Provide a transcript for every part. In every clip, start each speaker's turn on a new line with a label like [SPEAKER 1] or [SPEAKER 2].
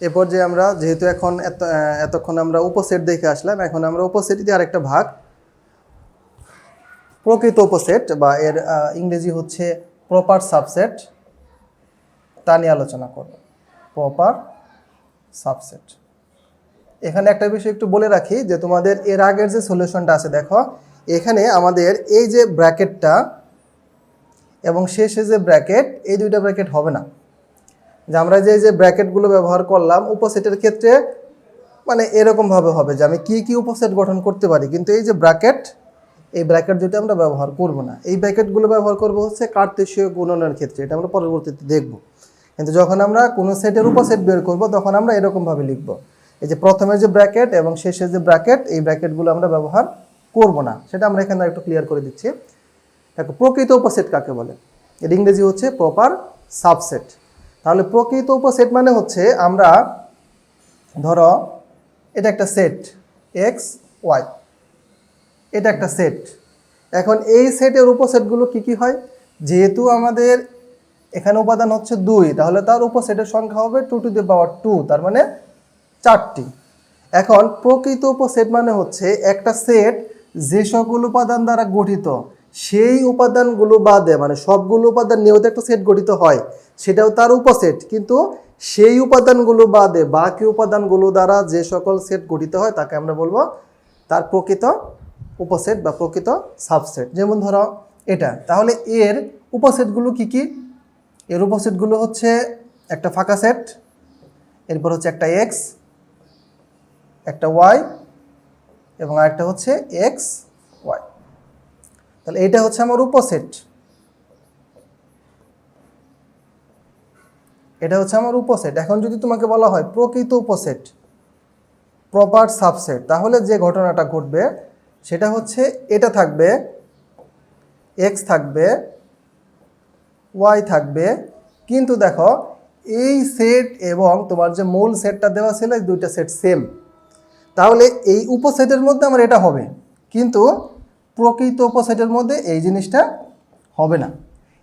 [SPEAKER 1] এরপর যে আমরা যেহেতু এখন এত এতক্ষণ আমরা উপসেট দেখে আসলাম, এখন আমরা উপসেট দিয়ে আরেকটা ভাগ, প্রকৃত উপসেট বা এর ইংরেজি হচ্ছে প্রপার সাবসেট তা নিয়ে আলোচনা করব। প্রপার সাবসেট এখানে একটা বিষয় একটু বলে রাখি, যে তোমাদের এর আগের যে সলিউশনটা আছে, দেখো, এখানে আমাদের এই যে ব্র্যাকেটটা এবং শেষে যে ব্র্যাকেট, এই দুইটা ব্র্যাকেট হবে না। যে আমরা যে যে ব্র্যাকেটগুলো ব্যবহার করলাম উপসেটের ক্ষেত্রে মানে এরকমভাবে হবে যে আমি কি কি উপসেট গঠন করতে পারি। কিন্তু এই যে ব্র্যাকেট এই ব্র্যাকেট দুটো আমরা ব্যবহার করব না। এই ব্র্যাকেটগুলো ব্যবহার করব হচ্ছে কার্তেশীয় গুণনের ক্ষেত্রে। এটা আমরা পরবর্তীতে দেখব। কিন্তু যখন আমরা কোনো সেটের উপসেট বের করব, তখন আমরা এরকমভাবে লিখব। এই যে প্রথমে যে ব্র্যাকেট এবং শেষে যে ব্র্যাকেট এই ব্র্যাকেটগুলো আমরা ব্যবহার করব না। সেটা আমরা এখানে একটু ক্লিয়ার করে দিচ্ছি। দেখো, প্রকৃত উপসেট কাকে বলে? এর ইংরেজি হচ্ছে প্রপার সাবসেট তাহলে প্রকৃত উপসেট মানে হচ্ছে আমরা, ধরো, এটা একটা সেট এক্স ওয়াই এটা একটা সেট। এখন এই সেটের উপসেটগুলো কি কি হয়? যেহেতু আমাদের এখানে উপাদান হচ্ছে দুই, তাহলে তার উপসেটের সংখ্যা হবে two to the power two তার মানে চারটি। এখন প্রকৃত উপসেট মানে হচ্ছে একটা সেট যে সকল উপাদান দ্বারা গঠিত। সেই উপাদানগুলো বাদে মানে সবগুলো উপাদান নিয়েও তো একটা সেট গঠিত হয়, সেটাও তার উপসেট। কিন্তু সেই উপাদানগুলো বাদে বাকি উপাদানগুলো দ্বারা যে সকল সেট গঠিত হয়, তাকে আমরা বলব তার প্রকৃত উপসেট বা প্রকৃত সাবসেট যেমন ধরো এটা, তাহলে এর উপসেটগুলো কি কি? এর উপসেটগুলো হচ্ছে একটা ফাঁকা সেট এরপর হচ্ছে একটা এক্স একটা ওয়াই এবং আরেকটা হচ্ছে এক্স তাহলে এইটা হচ্ছে আমার উপসেট। এটা হচ্ছে আমার উপসেট। এখন যদি তোমাকে বলা হয় প্রকৃত উপসেট, প্রপার সাবসেট, তাহলে যে ঘটনাটা ঘটবে সেটা হচ্ছে এটা থাকবে এক্স থাকবে ওয়াই থাকবে। কিন্তু দেখো, এই সেট এবং তোমার যে মূল সেটটা দেওয়া ছিল দুইটা সেট সেম তাহলে এই উপসেটের মধ্যে আমার এটা হবে। কিন্তু প্রকৃত উপসেটের মধ্যে এই জিনিসটা হবে না।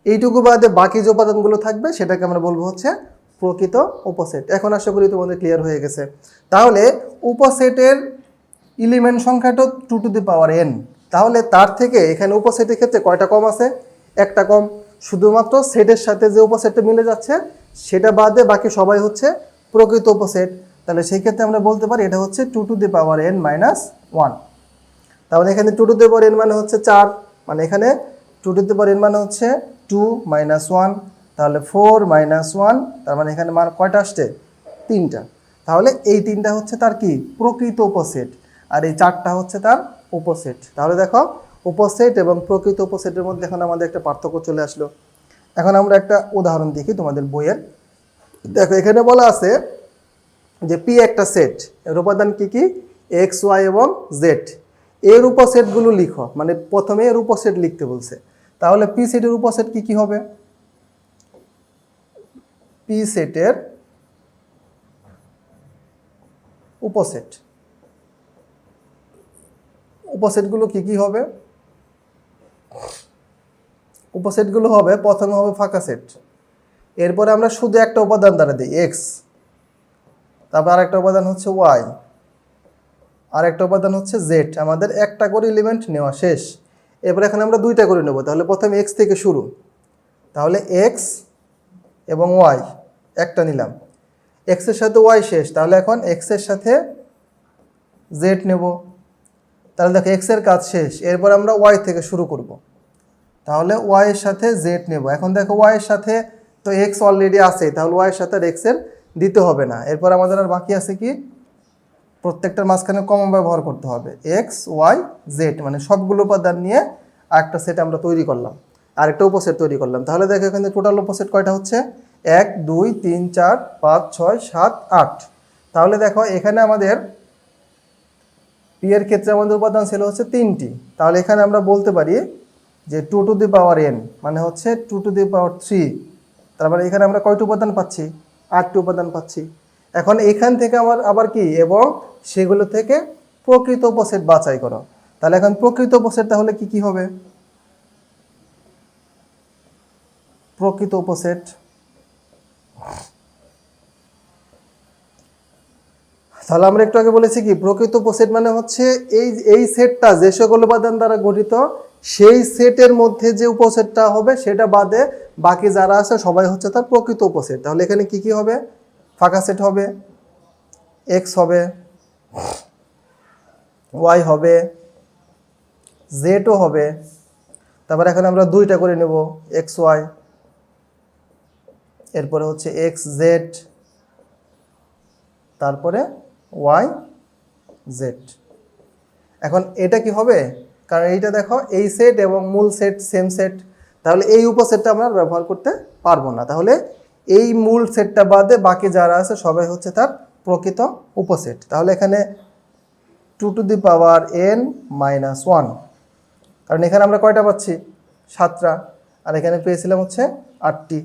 [SPEAKER 1] এইটুকু বাদে বাকি যে উপাদানগুলো থাকবে, সেটাকে আমরা বলব হচ্ছে প্রকৃত উপসেট এখন আশা করি তোমাদের ক্লিয়ার হয়ে গেছে। তাহলে উপসেটের ইলিমেন্ট সংখ্যাটা two to the power n তাহলে তার থেকে এখানে উপসেটের ক্ষেত্রে কয়টা কম আছে? একটা কম। শুধুমাত্র সেটের সাথে যে উপসেটটা মিলে যাচ্ছে, সেটা বাদে বাকি সবাই হচ্ছে প্রকৃত উপসেট তাহলে সেই ক্ষেত্রে আমরা বলতে পারি এটা হচ্ছে two to the power n minus one তাহলে এখানে two to the power n মানে হচ্ছে চার। মানে এখানে two to the power n মানে হচ্ছে টু মাইনাস ওয়ান তাহলে ফোর মাইনাস ওয়ান তার মানে এখানে মান কয়টা আসছে? তিনটা। তাহলে এই তিনটা হচ্ছে তার কি? প্রকৃত উপসেট আর এই চারটা হচ্ছে তার উপসেট তাহলে দেখো উপসেট এবং প্রকৃত উপসেটের মধ্যে এখন আমাদের একটা পার্থক্য চলে আসলো। এখন আমরা একটা উদাহরণ দেখি তোমাদের বইয়ের। দেখো, এখানে বলা আছে যে পি একটা সেট এর উপাদান কী কি? এক্স ওয়াই এবং জেড এর উপসেটগুলো লিখো। মানে প্রথমে এর উপসেট লিখতে বলছে। তাহলে পি সেটের উপসেট কি কি হবে? পি সেটের উপসেট উপসেটগুলো কি কি হবে? উপসেটগুলো হবে, প্রথমে হবে ফাঁকা সেট। এরপরে আমরা শুধু একটা উপাদান দ্বারা দিই, এক্স। তারপর আরেকটা উপাদান হচ্ছে ওয়াই। আরেকটা উপাদান হচ্ছে জেড আমাদের একটা করে এলিমেন্ট নেওয়া শেষ। এরপর এখানে আমরা দুইটা করে নেব। তাহলে প্রথমে এক্স থেকে শুরু। তাহলে এক্স এবং ওয়াই একটা নিলাম। এক্সের সাথে ওয়াই শেষ। তাহলে এখন এক্সের সাথে জেড নেব। তাহলে দেখো এক্সের কাজ শেষ। এরপর আমরা ওয়াই থেকে শুরু করব। তাহলে ওয়াইয়ের সাথে জেড নেব। এখন দেখো ওয়াইয়ের সাথে তো এক্স অলরেডি আছে। তাহলে ওয়াইয়ের সাথে আর এক্সের দিতে হবে না। এরপর আমাদের আর বাকি আছে কি? প্রত্যেকটার মাঝখানে কমন ব্যবহার করতে হবে। এক্স ওয়াই জেড মানে সবগুলো উপাদান নিয়ে আরেকটা সেট আমরা তৈরি করলাম। আরেকটা উপসেট তৈরি করলাম। তাহলে দেখো এখানে টোটাল উপসেট কয়টা হচ্ছে? এক, দুই, তিন, চার, পাঁচ, ছয়, সাত, আট। তাহলে দেখো এখানে আমাদের পি এর ক্ষেত্রে আমাদের উপাদান ছিল হচ্ছে তিনটি। তাহলে এখানে আমরা বলতে পারি যে two to the power n মানে হচ্ছে two to the power three তার মানে এখানে আমরা কয়টি উপাদান পাচ্ছি? আটটি উপাদান পাচ্ছি। এখন এখান থেকে আমার আবার কি? এবং সেগুলো থেকে প্রকৃত উপসেট বাছাই করো। তাহলে এখন প্রকৃত উপসেট তাহলে কি কি হবে? প্রকৃত উপসেট তাহলে আমরা একটু আগে বলেছি কি? প্রকৃত উপসেট মানে হচ্ছে এই এই সেটটা যে সকল উপাদান দ্বারা গঠিত, সেই সেটের মধ্যে যে উপসেটটা হবে, সেটা বাদে বাকি যারা আছে সবাই হচ্ছে তার প্রকৃত উপসেট। তাহলে এখানে কি কি হবে? ফাঁকা সেট হবে এক্স হবে ওয়াই হবে জেডও হবে। তারপর এখানে আমরা দুইটা করে নেব এক্স ওয়াই এরপরে হচ্ছে এক্স জেড তারপরে ওয়াই জেড এখন এটা কি হবে? কারণ এইটা দেখো, এই সেট এবং মূল সেট সেম সেট তাহলে এই উপসেটটা আমরা ব্যবহার করতে পারব না। তাহলে এই মূল সেটটা বাদে বাকি যারা আছে, সবাই হচ্ছে তার প্রকৃত উপসেট। তাহলে এখানে two to the power n minus one কারণ এখানে আমরা কয়টা পাচ্ছি? সাতটা। আর এখানে পেয়েছিলাম হচ্ছে আটটি।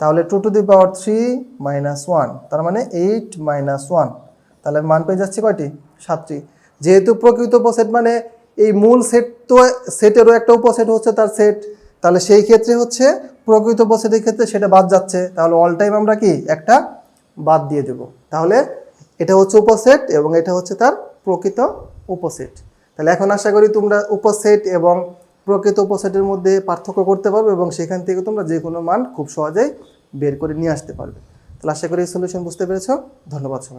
[SPEAKER 1] তাহলে two to the power three minus one তার মানে এইট মাইনাস ওয়ান তাহলে মান পেয়ে যাচ্ছি কয়টি? সাতটি। যেহেতু প্রকৃত উপসেট মানে এই মূল সেট তো, সেটেরও একটা উপসেট হচ্ছে তার সেট। তাহলে সেই ক্ষেত্রে হচ্ছে প্রকৃত উপসেটের ক্ষেত্রে সেটা বাদ যাচ্ছে। তাহলে অল টাইম আমরা কি? একটা বাদ দিয়ে দেব। তাহলে এটা হচ্ছে উপসেট এবং এটা হচ্ছে তার প্রকৃত উপসেট। তাহলে এখন আশা করি তোমরা উপসেট এবং প্রকৃত উপসেটের মধ্যে পার্থক্য করতে পারবে এবং সেখান থেকে তোমরা যে কোনো মান খুব সহজেই বের করে নিয়ে আসতে পারবে। তাহলে আশা করি সলিউশন বুঝতে পেরেছ। ধন্যবাদ সবাই